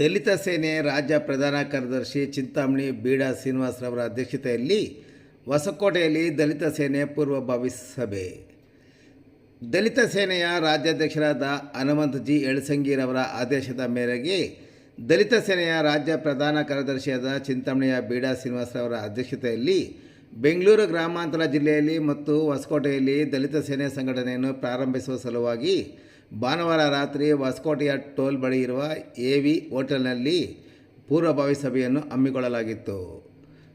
ದಲಿತ ಸೇನೆ ರಾಜ್ಯ ಪ್ರಧಾನ ಕಾರ್ಯದರ್ಶಿ ಚಿಂತಾಮಣಿ ಬೀಡಾ ಶ್ರೀನಿವಾಸರವರ ಅಧ್ಯಕ್ಷತೆಯಲ್ಲಿ ಹೊಸಕೋಟೆಯಲ್ಲಿ ದಲಿತ ಸೇನೆ ಪೂರ್ವಭಾವಿ ಸಭೆ. ದಲಿತ ಸೇನೆಯ ರಾಜ್ಯಾಧ್ಯಕ್ಷರಾದ ಹನುಮಂತ್ ಜಿ ಎಳಸಂಗಿರವರ ಆದೇಶದ ಮೇರೆಗೆ ದಲಿತ ಸೇನೆಯ ರಾಜ್ಯ ಪ್ರಧಾನ ಕಾರ್ಯದರ್ಶಿಯಾದ ಚಿಂತಾಮಣಿಯ ಬೀಡಾ ಶ್ರೀನಿವಾಸರವರ ಅಧ್ಯಕ್ಷತೆಯಲ್ಲಿ ಬೆಂಗಳೂರು ಗ್ರಾಮಾಂತರ ಜಿಲ್ಲೆಯಲ್ಲಿ ಮತ್ತು ಹೊಸಕೋಟೆಯಲ್ಲಿ ದಲಿತ ಸೇನೆ ಸಂಘಟನೆಯನ್ನು ಪ್ರಾರಂಭಿಸುವ ಸಲುವಾಗಿ ಭಾನುವಾರ ರಾತ್ರಿ ಹೊಸಕೋಟೆಯ ಟೋಲ್ ಬಳಿ ಇರುವ ಎ ವಿ ಹೋಟೆಲ್ನಲ್ಲಿ ಪೂರ್ವಭಾವಿ ಸಭೆಯನ್ನು ಹಮ್ಮಿಕೊಳ್ಳಲಾಗಿತ್ತು.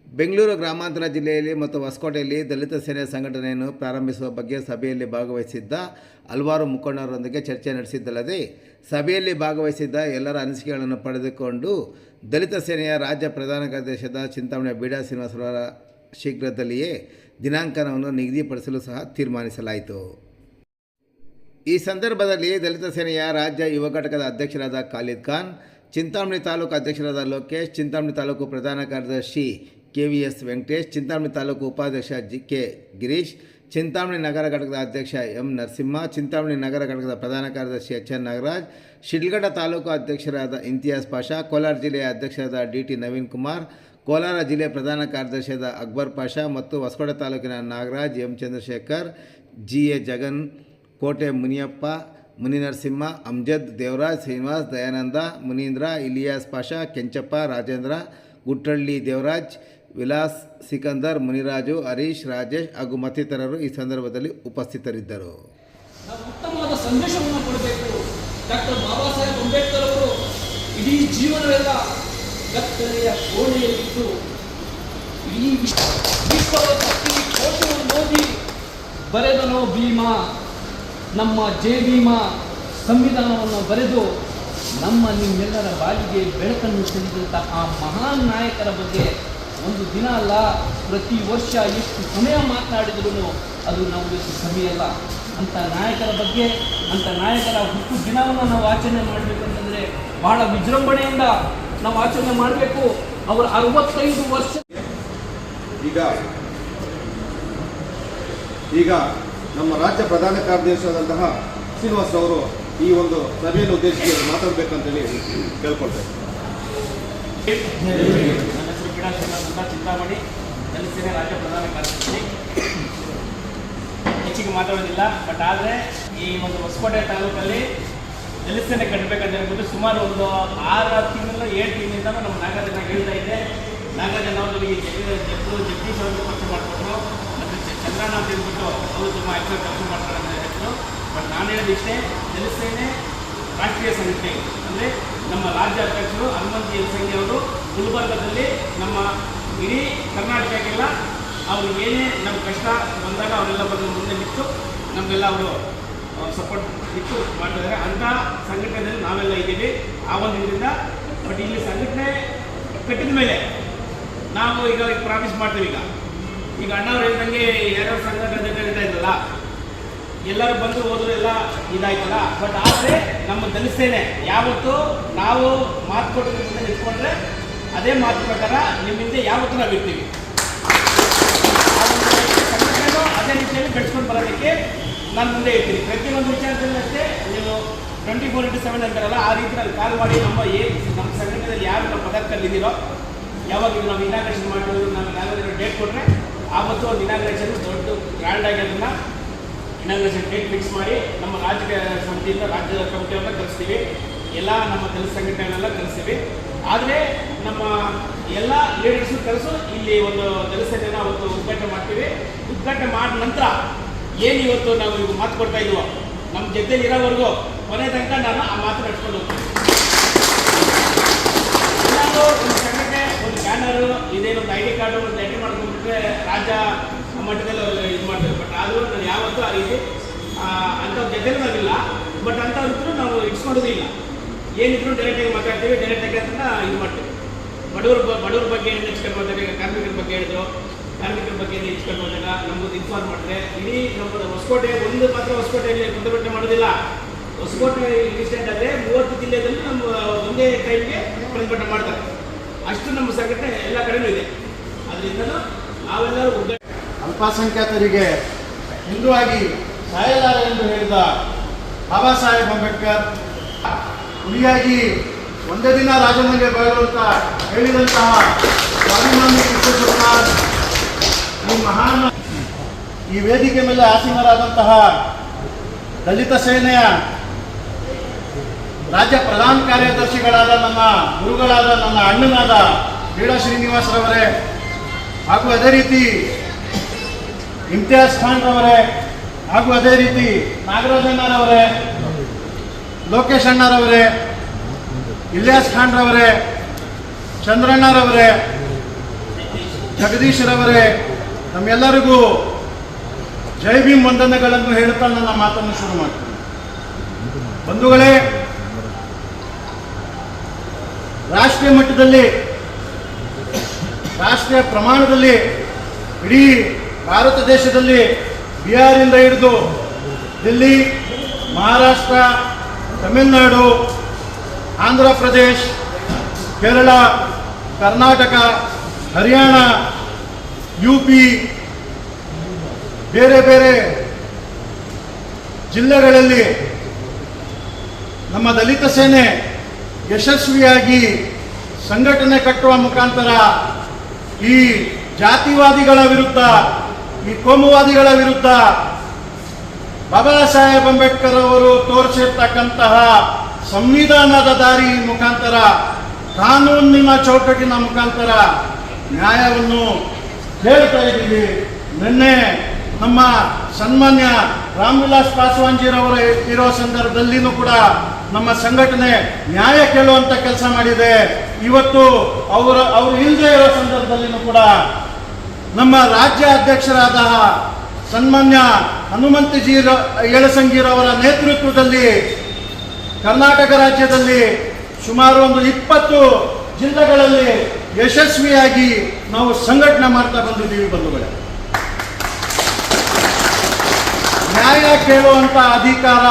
ಬೆಂಗಳೂರು ಗ್ರಾಮಾಂತರ ಜಿಲ್ಲೆಯಲ್ಲಿ ಮತ್ತು ಹೊಸಕೋಟೆಯಲ್ಲಿ ದಲಿತ ಸೇನೆ ಸಂಘಟನೆಯನ್ನು ಪ್ರಾರಂಭಿಸುವ ಬಗ್ಗೆ ಸಭೆಯಲ್ಲಿ ಭಾಗವಹಿಸಿದ್ದ ಹಲವಾರು ಮುಖಂಡರೊಂದಿಗೆ ಚರ್ಚೆ ನಡೆಸಿದ್ದಲ್ಲದೆ, ಸಭೆಯಲ್ಲಿ ಭಾಗವಹಿಸಿದ್ದ ಎಲ್ಲರ ಅನಿಸಿಕೆಗಳನ್ನು ಪಡೆದುಕೊಂಡು ದಲಿತ ಸೇನೆಯ ರಾಜ್ಯ ಪ್ರಧಾನ ಕಾರ್ಯದರ್ಶಿಯಾದ ಚಿಂತಾಮಣಿ ಬೀಡಾ ಶ್ರೀನಿವಾಸರವರ ಶೀಘ್ರದಲ್ಲಿಯೇ ದಿನಾಂಕನವನ್ನು ನಿಗದಿಪಡಿಸಲು ಸಹ ತೀರ್ಮಾನಿಸಲಾಯಿತು. ಈ ಸಂದರ್ಭದಲ್ಲಿ ದಲಿತ ಸೇನೆಯ ರಾಜ್ಯ ಯುವ ಘಟಕದ ಅಧ್ಯಕ್ಷರಾದ ಖಾಲಿದ್ ಖಾನ್, ಚಿಂತಾಮಣಿ ತಾಲೂಕು ಅಧ್ಯಕ್ಷರಾದ ಲೋಕೇಶ್, ಚಿಂತಾಮಣಿ ತಾಲೂಕು ಪ್ರಧಾನ ಕಾರ್ಯದರ್ಶಿ K V S Venkatesh, Chintamani taluk ಉಪಾಧ್ಯಕ್ಷ ಜಿ ಕೆ ಗಿರೀಶ್, ಚಿಂತಾಮಣಿ ನಗರ ಘಟಕದ ಅಧ್ಯಕ್ಷ ಎಂ ನರಸಿಂಹ, ಚಿಂತಾಮಣಿ ನಗರ ಘಟಕದ ಪ್ರಧಾನ ಕಾರ್ಯದರ್ಶಿ ಎಚ್ ಎನ್ ನಾಗರಾಜ್, ಶಿಡ್ಲಘಟ್ಟ ತಾಲೂಕು ಅಧ್ಯಕ್ಷರಾದ ಇಂತಿಯಾಸ್ ಪಾಷಾ, ಕೋಲಾರ ಜಿಲ್ಲೆಯ ಅಧ್ಯಕ್ಷರಾದ ಡಿ ಟಿ ನವೀನ್ ಕುಮಾರ್, ಕೋಲಾರ ಜಿಲ್ಲೆ ಪ್ರಧಾನ ಕಾರ್ಯದರ್ಶಿಯಾದ ಅಕ್ಬರ್ ಪಾಷಾ ಮತ್ತು ಹೊಸಕೋಟೆ ತಾಲೂಕಿನ Nagaraj M Chandrashekar, G A Jagan Kote Muniyappa, Muninarasimha, Amjad, Devaraj, Srinivas, Dayananda, ಮುನೀಂದ್ರ, ಇಲಿಯಾಸ್ ಪಾಷಾ, ಕೆಂಚಪ್ಪ, ರಾಜೇಂದ್ರ ಗುಟ್ಟಳ್ಳಿ ದೇವರಾಜ್, ವಿಲಾಸ್ ಸಿಕಂದರ್, ಮುನಿರಾಜು, ಹರೀಶ್, ರಾಜೇಶ್ ಹಾಗೂ ಮತ್ತಿತರರು ಈ ಸಂದರ್ಭದಲ್ಲಿ ಉಪಸ್ಥಿತರಿದ್ದರು. ಉತ್ತಮವಾದ ಸಂದೇಶವನ್ನು ಕೊಡಬೇಕು. ಡಾಕ್ಟರ್ ಬಾಬಾ ಸಾಹೇಬ್ ಅಂಬೇಡ್ಕರ್ ಅವರು ಇಡೀ ಜೀವನವೆಲ್ಲ ಕತ್ತಲೆಯ ಕೋಣೆಯಲ್ಲಿದ್ದು ಇಡೀ ವಿಶ್ವ ವಿಶ್ವದ ಕೋಟೆಯನ್ನು ಓದಿ ಬರೆದನೋ ಭೀಮ? ನಮ್ಮ ಜೆ ಭೀಮಾ ಸಂವಿಧಾನವನ್ನು ಬರೆದು ನಮ್ಮ ನಿಮ್ಮೆಲ್ಲರ ಬಾಲಿಗೆ ಬೆಳಕನ್ನು ಚೆಲ್ಲಿದಂಥ ಆ ಮಹಾನ್ ನಾಯಕರ ಬಗ್ಗೆ ಒಂದು ದಿನ ಅಲ್ಲ, ಪ್ರತಿ ವರ್ಷ ಎಷ್ಟು ಸಮಯ ಮಾತನಾಡಿದ್ರು ಅದು ನಾವು ಎಷ್ಟು ಸಮಯ ಅಲ್ಲ ಅಂಥ ನಾಯಕರ ಬಗ್ಗೆ, ಅಂಥ ನಾಯಕರ ಹುಟ್ಟು ದಿನವನ್ನು ನಾವು ಆಚರಣೆ ಮಾಡಬೇಕಂತಂದರೆ ಬಹಳ ವಿಜೃಂಭಣೆಯಿಂದ ನಾವು ಆಚರಣೆ ಮಾಡಬೇಕು. ಅವರ ಅರವತ್ತೈದು ವರ್ಷ ಈಗ ಈಗ ನಮ್ಮ ರಾಜ್ಯ ಪ್ರಧಾನ ಕಾರ್ಯದರ್ಶಿಯಾದಂತಹ ಶ್ರೀನಿವಾಸ್ ಅವರು ಈ ಒಂದು ಸಭೆಯನ್ನು ಉದ್ದೇಶಿಸಿ ಮಾತಾಡಬೇಕಂತೇಳಿ ಕೇಳ್ಕೊಳ್ತೇವೆ ನನ್ನ ಹೆಸರು ಶ್ರೀನಿವಾಸ್ ಚಿಂತಾಮಣಿ ದಲಿತ ರಾಜ್ಯ ಪ್ರಧಾನ ಕಾರ್ಯದರ್ಶಿ ಹೆಚ್ಚಿಗೆ ಮಾತಾಡೋದಿಲ್ಲ ಬಟ್ ಆದರೆ ಈ ಒಂದು ಹೊಸಕೋಟೆ ತಾಲೂಕಲ್ಲಿ ಜಲಸೇನೆ ಸೇನೆ ಕಟ್ಟಬೇಕಂತ ಹೇಳ್ಬಿಟ್ಟು ಸುಮಾರು ಒಂದು ಆರು ತಿಂಗಳು ಏಳು ತಿಂಗಳಿಂದ ನಮ್ಮ ನಾಗರಾಜನ ಹೇಳ್ತಾ ಇದ್ದೆ ನಾಗರಾಜನ ಅವರು ಜಗದೀಶ್ ಅವರು ಖರ್ಚು ಮಾಡಿಕೊಟ್ರು. ಮತ್ತು ನಾವು ಹೇಳ್ಬಿಟ್ಟು ಅವರು ತುಂಬ ಆ್ಯಕ್ಟಿವ್ ಕೆಲಸ ಮಾಡ್ತಾರೆ ಅಂತ ಹೇಳಿದ್ರು ಬಟ್ ನಾನು ಹೇಳೋದಿಷ್ಟೇ ಜನಸೇನೆ ಸೇನೆ ರಾಷ್ಟ್ರೀಯ ಸಂಘಟನೆ ಅಂದರೆ ನಮ್ಮ ರಾಜ್ಯ ಅಧ್ಯಕ್ಷರು ಹನುಮಂತ ಎಲ್ ಸಂಘಿ ಅವರು ಗುಲ್ಬರ್ಗದಲ್ಲಿ ನಮ್ಮ ಇಡೀ ಕರ್ನಾಟಕಕ್ಕೆಲ್ಲ ಅವರು ಏನೇ ನಮ್ಮ ಕಷ್ಟ ಬಂದಾಗ ಅವರೆಲ್ಲ ಬಂದು ಮುಂದೆ ನಿಂತು ನಮಗೆಲ್ಲ ಅವರು ಸಪೋರ್ಟ್ ಇತ್ತು ಮಾಡ್ತಿದ್ದಾರೆ. ಅಂಥ ಸಂಘಟನೆಯಲ್ಲಿ ನಾವೆಲ್ಲ ಇದ್ದೀವಿ. ಆ ಒಂದು ಇದರಿಂದ ಬಟ್ ಇಲ್ಲಿ ಸಂಘಟನೆ ಕಟ್ಟಿದ ಮೇಲೆ ನಾವು ಈಗ ಪ್ರಾಮಿಸ್ ಮಾಡ್ತೀವಿ ಈಗ. ಈಗ ಅಣ್ಣವ್ರು ಹೇಳ್ದಂಗೆ ಯಾರ್ಯಾವ ಸಂಘ ಗದ್ದೆ ಹೇಳ್ತಾ ಇದ್ದಲ್ಲ, ಎಲ್ಲರೂ ಬಂದು ಹೋದ್ರು ಎಲ್ಲ ಇದಾಯ್ತಲ್ಲ? ಬಟ್ ಆದರೆ ನಮ್ಮ ದಲಿಸ್ತೇನೆ ಯಾವತ್ತು ನಾವು ಮಾತು ಕೊಟ್ಟಿದ್ದ ಮುಂದೆ ನಿಂತ್ಕೊಂಡ್ರೆ ಅದೇ ಮಾತು ಪ್ರಕಾರ ನಿಮ್ಮ ಹಿಂದೆ ಯಾವತ್ತೂ ನಾವು ಇರ್ತೀವಿ. ಅದೇ ರೀತಿಯಲ್ಲಿ ಬೆಳೆಸ್ಕೊಂಡು ಬರೋದಕ್ಕೆ ನಾನು ಮುಂದೆ ಇರ್ತೀನಿ. ಪ್ರತಿಯೊಂದು ವಿಚಾರದಲ್ಲಿ ಅಷ್ಟೇ, ನೀವು ಟ್ವೆಂಟಿ ಫೋರ್ ಇಂಟು ಸೆವೆನ್ ಅಂತಾರಲ್ಲ, ಆ ರೀತಿ ಅಲ್ಲಿ ಕಾಲ್ ಮಾಡಿ ನಮ್ಮ ಏನು ನಮ್ಮ ಸಂಘಟನೆಯಲ್ಲಿ ಯಾರು ನಮ್ಮ ಪದಕಲ್ಲಿ ಇದ್ದೀರೋ ಯಾವಾಗ ನಾವು ಇನಾಗ್ರೇಷನ್ ಮಾಡಿರೋದು ನಾವು ಯಾವ್ದಾದ್ರು ಡೇಟ್ ಕೊಟ್ಟರೆ ಆವತ್ತು ಒಂದು ಇನಾಗ್ರೇಷನ್ ದೊಡ್ಡ ಗ್ರ್ಯಾಂಡ್ ಆಗಿ ಅದನ್ನು ಇನಾಗ್ರೇಷನ್ ಡೇಟ್ ಫಿಕ್ಸ್ ಮಾಡಿ ನಮ್ಮ ರಾಜ್ಯ ಸಮಿತಿಯಿಂದ ರಾಜ್ಯದ ಕಮಿಟಿಯವ್ರನ್ನ ಕರೆಸ್ತೀವಿ. ಎಲ್ಲ ನಮ್ಮ ಕೆಲಸ ಸಂಘಟನೆಗಳನ್ನೆಲ್ಲ ಕರೆಸ್ತೀವಿ. ಆದರೆ ನಮ್ಮ ಎಲ್ಲ ಲೀಡರ್ಸು ಕರೆಸು ಇಲ್ಲಿ ಒಂದು ಕೆಲಸನ ಅವತ್ತು ಉದ್ಘಾಟನೆ ಮಾಡ್ತೀವಿ. ಉದ್ಘಾಟನೆ ಮಾಡಿದ ನಂತರ ಏನು ಇವತ್ತು ನಾವು ಇವಾಗ ಮಾತು ಕೊಡ್ತಾ ಇದ್ವು? ನಮ್ಮ ಜೊತೆಲಿ ಇರೋವರೆಗೂ ಕೊನೆ ತನಕ ನಾನು ಆ ಮಾತು ನಡ್ಸ್ಕೊಂಡು ಹೋಗ್ತೀನಿ. ಎಲ್ಲಾದ್ರೂ ಇದೇನು ಒಂದು ಐ ಡಿ ಕಾರ್ಡು ಒಂದು ಎಂಟ್ರಿ ಮಾಡ್ಕೊಂಡ್ಬಿಟ್ರೆ ರಾಜ್ಯ ಮಟ್ಟದಲ್ಲಿ ಇದು ಮಾಡ್ತಾರೆ. ಬಟ್ ಆದರೂ ನಾನು ಯಾವತ್ತೂ ಆ ರೀತಿ ಅಂಥ ಜೊತೆಲಿ ನಾವಿಲ್ಲ ಬಟ್ ಅಂಥವ್ರಿದ್ರು ನಾವು ಇಟ್ಸ್ಕೊಳ್ಳೋದು ಇಲ್ಲ ಏನಿದ್ರು ಡೈರೆಕ್ಟಾಗಿ ಮಾತಾಡ್ತೀವಿ ಡೈರೆಕ್ಟಾಗಿ ಅದನ್ನು ಇದು ಮಾಡ್ತೀವಿ. ಬಡವ್ರ ಬಡವ್ರ ಬಗ್ಗೆ ನೆಚ್ಕೊಂಡು ಬಂದಾಗ ಈಗ ಕಾರ್ಮಿಕರ ಬಗ್ಗೆ ಹೇಳಿದ್ರು. ಕಾರ್ಮಿಕರ ಬಗ್ಗೆ ನೆಚ್ಕೊಂಡು ಬಂದಾಗ ನಮಗೂ ಇನ್ಫಾರ್ಮ್ ಮಾಡಿದ್ರೆ ಇಡೀ ನಮ್ಮ ಹೊಸಕೋಟೆ, ಒಂದು ಮಾತ್ರ ಹೊಸಕೋಟೆಯಲ್ಲಿ ಪ್ರತಿಭಟನೆ ಮಾಡೋದಿಲ್ಲ. ಹೊಸಕೋಟೆ ಇನ್ಸಿಡೆಂಟ್ ಆದರೆ ಮೂವತ್ತು ಜಿಲ್ಲೆಯಲ್ಲಿ ನಮ್ಮ ಒಂದೇ ಟೈಮ್ಗೆ ಪ್ರತಿಭಟನೆ ಮಾಡ್ತಾರೆ. ಅಷ್ಟು ನಮ್ಮ ಸಂಘಟನೆ ಎಲ್ಲ ಕಡಿಮೆ ಇದೆ. ಅದರಿಂದಲೂ ನಾವೆಲ್ಲರೂ ಅಲ್ಪಸಂಖ್ಯಾತರಿಗೆ ಹಿಂದುವಾಗಿ ಸಾಯಲಾರ ಎಂದು ಹೇಳಿದ ಬಾಬಾ ಸಾಹೇಬ್ ಅಂಬೇಡ್ಕರ್, ಹುಲಿಯಾಗಿ ಒಂದೇ ದಿನ ರಾಜಮನೆಗೆ ಅಂತ ಹೇಳಿದಂತಹ ಸ್ವಾಭಿಮಾನಿ ಕೃಷ್ಣ ಈ ಮಹಾನ್ ಈ ವೇದಿಕೆ ಮೇಲೆ ಆಸೀನರಾದಂತಹ ದಲಿತ ಸೇನೆಯ ರಾಜ್ಯ ಪ್ರಧಾನ ಕಾರ್ಯದರ್ಶಿಗಳಾದ ನಮ್ಮ ಗುರುಗಳಾದ ನನ್ನ ಅಣ್ಣನಾದ ಬೀಡ ಶ್ರೀನಿವಾಸರವರೇ ಹಾಗೂ ಅದೇ ರೀತಿ ಇಮ್ತಿಯಾಜ್ ಖಾನ್ ರವರೇ, ಹಾಗೂ ಅದೇ ರೀತಿ ನಾಗರಾಜಣ್ಣರವರೇ ಲೋಕೇಶ್ ಅಣ್ಣರವರೇ ಇಲಿಯಾಸ್ ಖಾನ್ ರವರೇ ಚಂದ್ರಣ್ಣರವರೇ ಜಗದೀಶ್ ರವರೇ, ನಮ್ಮೆಲ್ಲರಿಗೂ ಜೈ ಭೀಮ್ ವಂದನೆಗಳನ್ನು ಹೇಳುತ್ತಾ ನನ್ನ ಮಾತನ್ನು ಶುರು ಮಾಡ್ತೀನಿ. ಬಂಧುಗಳೇ ರಾಷ್ಟ್ರೀಯ ಮಟ್ಟದಲ್ಲಿ, ರಾಷ್ಟ್ರೀಯ ಪ್ರಮಾಣದಲ್ಲಿ ಇಡೀ ಭಾರತ ದೇಶದಲ್ಲಿ ಬಿಹಾರಿಂದ ಹಿಡಿದು ದಿಲ್ಲಿ, ಮಹಾರಾಷ್ಟ್ರ, ತಮಿಳುನಾಡು, ಆಂಧ್ರ ಪ್ರದೇಶ್, ಕೇರಳ, ಕರ್ನಾಟಕ, ಹರಿಯಾಣ ಯು ಪಿ ಬೇರೆ ಬೇರೆ ಜಿಲ್ಲೆಗಳಲ್ಲಿ ನಮ್ಮ ದಲಿತ ಸೇನೆ ಯಶಸ್ವಿಯಾಗಿ ಸಂಘಟನೆ ಕಟ್ಟುವ ಮುಖಾಂತರ ಈ ಜಾತಿವಾದಿಗಳ ವಿರುದ್ಧ, ಈ ಕೋಮುವಾದಿಗಳ ವಿರುದ್ಧ ಬಾಬಾ ಸಾಹೇಬ್ ಅಂಬೇಡ್ಕರ್ ಅವರು ತೋರಿಸಿರ್ತಕ್ಕಂತಹ ಸಂವಿಧಾನದ ದಾರಿ ಮುಖಾಂತರ, ಕಾನೂನಿನ ಚೌಕಟ್ಟಿನ ಮುಖಾಂತರ ನ್ಯಾಯವನ್ನು ಹೇಳ್ತಾ ಇದ್ದೀವಿ. ನಿನ್ನೆ ನಮ್ಮ ಸನ್ಮಾನ್ಯ ರಾಮ್ವಿಲಾಸ್ ಪಾಸ್ವಾನ್ಜಿರವರ ಇರೋ ಸಂದರ್ಭದಲ್ಲಿನೂ ಕೂಡ ನಮ್ಮ ಸಂಘಟನೆ ನ್ಯಾಯ ಕೇಳುವಂತ ಕೆಲಸ ಮಾಡಿದೆ. ಇವತ್ತು ಅವರ, ಅವರು ಇಲ್ಲದೆ ಇರೋ ಸಂದರ್ಭದಲ್ಲಿನೂ ಕೂಡ ನಮ್ಮ ರಾಜ್ಯ ಅಧ್ಯಕ್ಷರಾದ ಸನ್ಮಾನ್ಯ ಹನುಮಂತಜಿ ಯಳಸಂಗಿರವರ ನೇತೃತ್ವದಲ್ಲಿ ಕರ್ನಾಟಕ ರಾಜ್ಯದಲ್ಲಿ ಸುಮಾರು ಒಂದು ಇಪ್ಪತ್ತು ಜಿಲ್ಲೆಗಳಲ್ಲಿ ಯಶಸ್ವಿಯಾಗಿ ನಾವು ಸಂಘಟನೆ ಮಾಡ್ತಾ ಬಂದಿದ್ದೀವಿ ಬಂಧುಗಳೇ. ನ್ಯಾಯ ಕೇಳುವಂತ ಅಧಿಕಾರ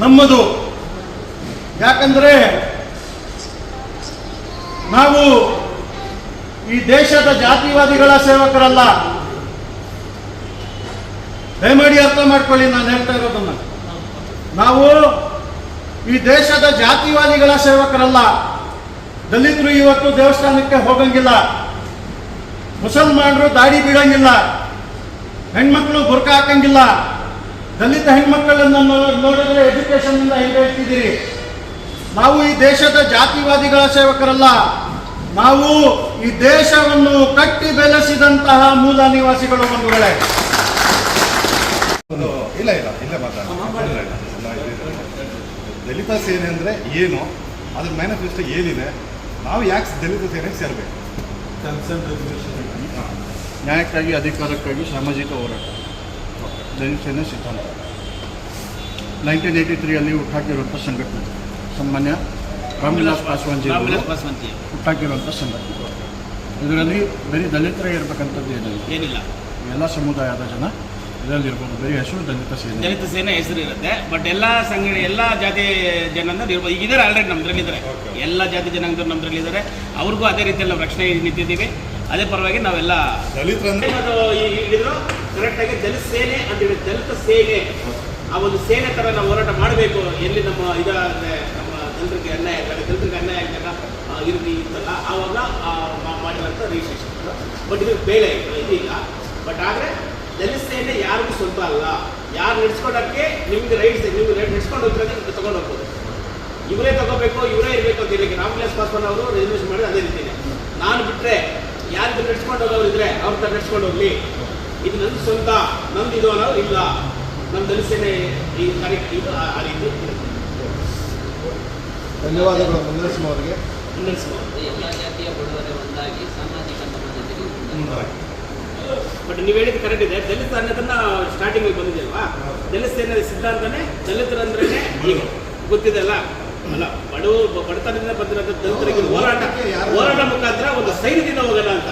ನಮ್ಮದು. ಯಾಕಂದ್ರೆ ನಾವು ಈ ದೇಶದ ಜಾತಿವಾದಿಗಳ ಸೇವಕರಲ್ಲ. ದಯಮಾಡಿ ಅರ್ಥ ಮಾಡ್ಕೊಳ್ಳಿ, ನಾನು ಹೇಳ್ತಾ ಇರೋದನ್ನ. ನಾವು ಈ ದೇಶದ ಜಾತಿವಾದಿಗಳ ಸೇವಕರಲ್ಲ. ದಲಿತರು ಇವತ್ತು ದೇವಸ್ಥಾನಕ್ಕೆ ಹೋಗಂಗಿಲ್ಲ. ಮುಸಲ್ಮಾನರು ದಾಡಿ ಬಿಡಂಗಿಲ್ಲ ಹೆಣ್ಮಕ್ಳು ಬುರ್ಕ ಹಾಕಂಗಿಲ್ಲ. ದಲಿತ ಹೆಣ್ಮಕ್ಕಳನ್ನು ನೋಡಿದ್ರೆ ಎಜುಕೇಶನ್ ಇಂದ ಹಿಂದೆ ನಾವು ಈ ದೇಶದ ಜಾತಿವಾದಿಗಳ ಸೇವಕರಲ್ಲ. ನಾವು ಈ ದೇಶವನ್ನು ಕಟ್ಟಿ ಬೆಳೆಸಿದಂತಹ ಮೂಲ ನಿವಾಸಿಗಳು ಬಂಧುಗಳೇ. ಒಂದು ಇಲ್ಲ ಇಲ್ಲ ಇಲ್ಲ ಮಾತಾಡ. ದಲಿತ ಸೇನೆ ಅಂದರೆ ಏನು? ಅದ್ರ ಮ್ಯಾನಿಫೆಸ್ಟೋ ಏನಿದೆ? ನಾವು ಯಾಕೆ ದಲಿತ ಸೇನೆಗೆ ಸೇರಬೇಕು? ನ್ಯಾಯಕ್ಕಾಗಿ ಅಧಿಕಾರಕ್ಕಾಗಿ ಸಾಮಾಜಿಕ ಹೋರಾಟ. ದಲಿತ ಸೇನೆ ಸಿದ್ಧಾಂತ. ನೈನ್ಟೀನ್ ಏಯ್ಟಿ ತ್ರೀಯಲ್ಲಿ ಹುಟ್ಟಾಕಿರುವಂಥ ಸಂಘಟನೆ. ಸಾಮಾನ್ಯ ರಾಮ್ವಿಲಾಸ್ ಪಾಸ್ವಾನ್ಜಿ ಹುಟ್ಟಾಕಿರುವಂಥ ಸಂಘಟನೆ. ಇದರಲ್ಲಿ ಬರೀ ದಲಿತರೇ ಇರಬೇಕಂಥದ್ದು ಏನಿಲ್ಲ. ಏನಿಲ್ಲ. ಎಲ್ಲ ಸಮುದಾಯದ ಜನ ಇದರಲ್ಲಿರ್ಬೋದು. ಬರೀ ಹೆಸರು ದಲಿತ ಸೇನೆ. ದಲಿತ ಸೇನೆ ಹೆಸರು ಇರುತ್ತೆ. ಬಟ್ ಎಲ್ಲ ಸಂಘ ಎಲ್ಲ ಜಾತಿ ಜನಾಂಗ ಇರ್ಬೋದು ಈಗ ಇದ್ದಾರೆ ಆಲ್ರೆಡಿ ನಮ್ದ್ರಲ್ಲಿ ಇದ್ದಾರೆ ಎಲ್ಲ ಜಾತಿ ಜನಾಂಗದವ್ರು ನಮ್ದ್ರಲ್ಲಿ ಇದ್ದಾರೆ ಅವ್ರಿಗೂ ಅದೇ ರೀತಿಯಲ್ಲಿ ನಾವು ರಕ್ಷಣೆ ನಿಂತಿದ್ದೀವಿ. ಅದೇ ಪರವಾಗಿ ನಾವೆಲ್ಲ ಹೇಳಿದ್ರು? ಕರೆಕ್ಟಾಗಿ ದಲಿತ ಸೇನೆ ಅಂತ ಹೇಳಿ ದಲಿತ ಸೇನೆ. ಆ ಒಂದು ಸೇನೆ ಥರ ನಾವು ಹೋರಾಟ ಮಾಡಬೇಕು. ಎಲ್ಲಿ ನಮ್ಮ ಇದಾದರೆ ನಮ್ಮ ದಲಿತರಿಗೆ ಅನ್ಯಾಯ ಆಗ್ತದೆ ದಲಿತರಿಗೆ ಅನ್ಯಾಯ ಆಗ್ತಲ್ಲ ಇರಲಿ ಇತ್ತಲ್ಲ ಆವಾಗ ಮಾಡಿರೋಂಥ ರಿಜಿಸ್ಟ್ರೇಷನ್ ಬಟ್ ಇದು ಬೇಳೆ ಇಲ್ಲ ಬಟ್ ಆದರೆ ದಲಿತ ಯಾರಿಗೂ ಸ್ವಂತ ಅಲ್ಲ. ಯಾರು ನಡೆಸ್ಕೊಳಕ್ಕೆ ನಿಮ್ಗೆ ರೈಟ್ಸ್ ನಿಮ್ಗೆ ರೈಟ್ ನಡೆಸ್ಕೊಂಡು ಹೋಗ್ತಾರೆ ತಗೊಂಡು ಹೋಗ್ಬೋದು. ಇವರೇ ತಗೋಬೇಕು, ಇವರೇ ಇರಬೇಕು ಅಂತ ಹೇಳಿ ಪಾಸ್ ಪಾಸ್ವಾನ್ ಅವರು ರಿಸರ್ವೇಷನ್ ಮಾಡಿ ಅದೇ ರೀತಿನೇ ನಾನು ಬಿಟ್ಟರೆ ಯಾರಿಗೂ ನಡ್ಸ್ಕೊಂಡು ಹೋಗೋರು ಇದ್ರೆ ಅವ್ರ ತರ ನಡ್ಸ್ಕೊಂಡು ಹೋಗ್ಲಿ. ಇದು ನನ್ನ ಸ್ವಂತ ನಂದು ಇದು ಅನ್ನೋರು ಇಲ್ಲ. ನಮ್ಮ ದಲಿತ ಸೇನೆ ಈ ಕಾರ್ಯಕ್ರಮ, ಇದು, ಆ ರೀತಿ ಧನ್ಯವಾದಗಳು ಮಂಜುನಾಥ್ ಅವರಿಗೆ ನಡೆಸ್ಬೋದು ಎಲ್ಲ ಜಾತಿಯ ಬಡವರೇ ಒಂದಾಗಿ ಸಾಮಾಜಿಕ ಸಮಾನತೆಗೆ ಬಟ್ ನೀವು ಹೇಳಿದ್ದು ಕರೆಕ್ಟ್ ಇದೆ. ದಲಿತ ಅನ್ನೋದನ್ನ ಸ್ಟಾರ್ಟಿಂಗ್ ಬಂದಿದೆಯಲ್ವಾ? ದಲಿತ ಸೇನೆ ಸಿದ್ಧಾಂತನೇ ದಲಿತರು ಅಂದ್ರೆ ಗೊತ್ತಿದೆ ಅಲ್ಲ? ಅಲ್ಲ ಬಡವ ಬಡತನದಿಂದ ಬಂದಿರೋಂಥ ದಲಿತರಿಗೆ ಹೋರಾಟ ಹೋರಾಟ ಮುಖಾಂತರ ಒಂದು ಸೈನ್ಯದಿಂದ ಹೋಗಲ್ಲ ಅಂತ.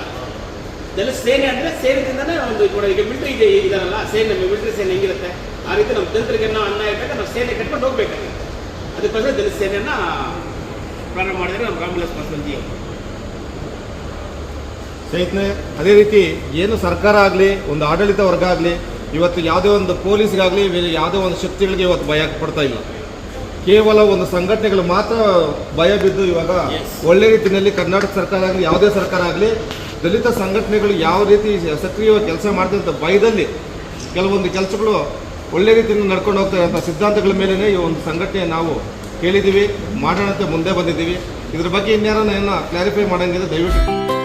ದಲಿತ ಸೇನೆ ಅಂದ್ರೆ ಸೇನೆದಿಂದನೇ ಒಂದು ಈಗ ಮಿಲಿಟರಿ ಇದೆ ಇದಾರಲ್ಲ? ಸೇನೆ ಮಿಲಿಟರಿ ಸೇನೆ ಹೆಂಗಿರುತ್ತೆ? ಆ ರೀತಿ ನಮ್ಮ ದಲಿತರಿಗೆ ನಾವು ಅನ್ನ ಇದ್ದಾಗ ನಾವು ಸೇನೆ ಕಟ್ಕೊಂಡು ಹೋಗ್ಬೇಕಾಗುತ್ತೆ ಅದಕ್ಕೋಸ್ಕರ ದಲಿತ ಸೇನೆಯನ್ನ ಪ್ರಾರಂಭ ಮಾಡಿದ್ರೆ ನಮ್ಮ ರಾಮವಿಲಾಸ್ ಪಾಸ್ವಾನ್ಜಿ ಸ್ನೇಹಿತರೆ ಅದೇ ರೀತಿ ಏನು ಸರ್ಕಾರ ಆಗಲಿ ಒಂದು ಆಡಳಿತ ವರ್ಗ ಆಗಲಿ ಇವತ್ತು ಯಾವುದೇ ಒಂದು ಪೊಲೀಸ್ಗಾಗಲಿ ಯಾವುದೇ ಒಂದು ಶಕ್ತಿಗಳಿಗೆ ಇವತ್ತು ಭಯ ಪಡ್ತಾ ಇಲ್ಲ. ಕೇವಲ ಒಂದು ಸಂಘಟನೆಗಳು ಮಾತ್ರ ಭಯ ಬಿದ್ದು ಇವಾಗ ಒಳ್ಳೆ ರೀತಿಯಲ್ಲಿ ಕರ್ನಾಟಕ ಸರ್ಕಾರ ಆಗಲಿ ಯಾವುದೇ ಸರ್ಕಾರ ಆಗಲಿ ದಲಿತ ಸಂಘಟನೆಗಳು ಯಾವ ರೀತಿ ಸಕ್ರಿಯವಾಗಿ ಕೆಲಸ ಮಾಡ್ತಾರೆ ಅಂತ ಭಯದಲ್ಲಿ ಕೆಲವೊಂದು ಕೆಲಸಗಳು ಒಳ್ಳೆ ರೀತಿಯಿಂದ ನಡ್ಕೊಂಡು ಹೋಗ್ತಾ ಅಂತ ಸಿದ್ಧಾಂತಗಳ ಮೇಲೇ ಈ ಒಂದು ಸಂಘಟನೆ ನಾವು ಕೇಳಿದ್ದೀವಿ, ಮಾಡೋಣಂತೆ, ಮುಂದೆ ಬಂದಿದ್ದೀವಿ. ಇದ್ರ ಬಗ್ಗೆ ಇನ್ಯಾರನ್ನ ಕ್ಲಾರಿಫೈ ಮಾಡೋಂಗಿದ್ರೆ ದಯವಿಟ್ಟು.